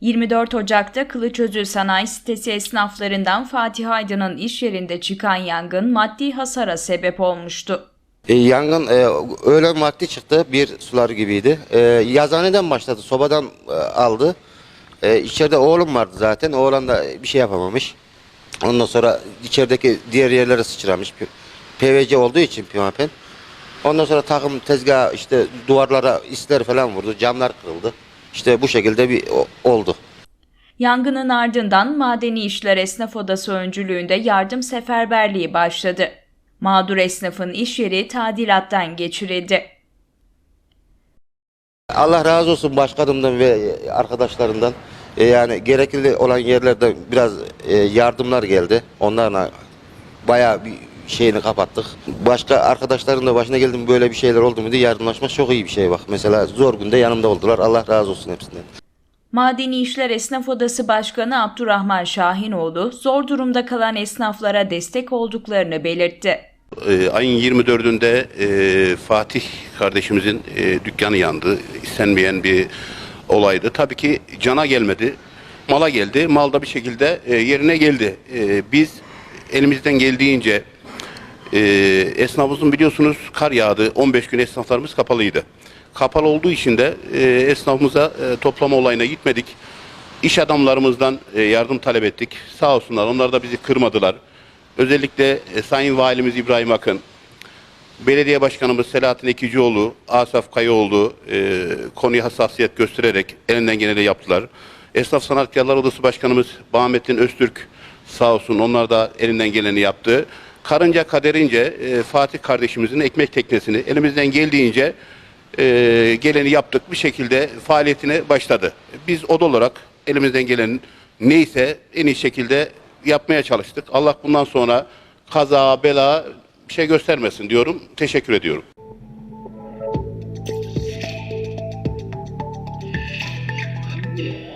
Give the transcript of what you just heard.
24 Ocak'ta Kılıçözü Sanayi Sitesi esnaflarından Fatih Aydın'ın iş yerinde çıkan yangın maddi hasara sebep olmuştu. E, yangın e, öğlen vakti çıktı. Bir sular gibiydi. E, yazaneden başladı. Sobadan e, aldı. E, içeride oğlum vardı zaten. Oğlan da bir şey yapamamış. Ondan sonra içerideki diğer yerlere sıçramış. PVC olduğu için pimapen. Ondan sonra takım tezgah işte duvarlara isler falan vurdu. Camlar kırıldı. İşte bu şekilde bir oldu. Yangının ardından Madeni İşler Esnaf Odası öncülüğünde yardım seferberliği başladı. Mağdur esnafın iş yeri tadilattan geçirildi. Allah razı olsun başkanımdan ve arkadaşlarından. E, yani gerekli olan yerlerde biraz e, yardımlar geldi. Onlarla bayağı bir şeyini kapattık. Başka arkadaşların da başına geldi mi böyle bir şeyler oldu mu diye yardımlaşmak çok iyi bir şey bak. Mesela zor günde yanımda oldular. Allah razı olsun hepsinden. Madeni İşler Esnaf Odası Başkanı Abdurrahman Şahinoğlu zor durumda kalan esnaflara destek olduklarını belirtti. Ee, ayın 24'ünde e, Fatih kardeşimizin e, dükkanı yandı. İstenmeyen bir olaydı. Tabii ki cana gelmedi. Mala geldi. Mal da bir şekilde e, yerine geldi. E, biz elimizden geldiğince e, esnafımızın biliyorsunuz kar yağdı. 15 gün esnaflarımız kapalıydı. Kapalı olduğu için de e, esnafımıza e, toplama olayına gitmedik. İş adamlarımızdan e, yardım talep ettik. Sağ olsunlar onlar da bizi kırmadılar. Özellikle e, Sayın Valimiz İbrahim Akın, Belediye Başkanımız Selahattin Ekicioğlu, Asaf Kayaoğlu e, konuya hassasiyet göstererek elinden geleni yaptılar. Esnaf Sanatkarlar Odası Başkanımız Bahamettin Öztürk sağ olsun onlar da elinden geleni yaptı karınca kaderince e, Fatih kardeşimizin ekmek teknesini elimizden geldiğince e, geleni yaptık bir şekilde faaliyetine başladı. Biz od olarak elimizden gelen neyse en iyi şekilde yapmaya çalıştık. Allah bundan sonra kaza, bela bir şey göstermesin diyorum. Teşekkür ediyorum. Yeah.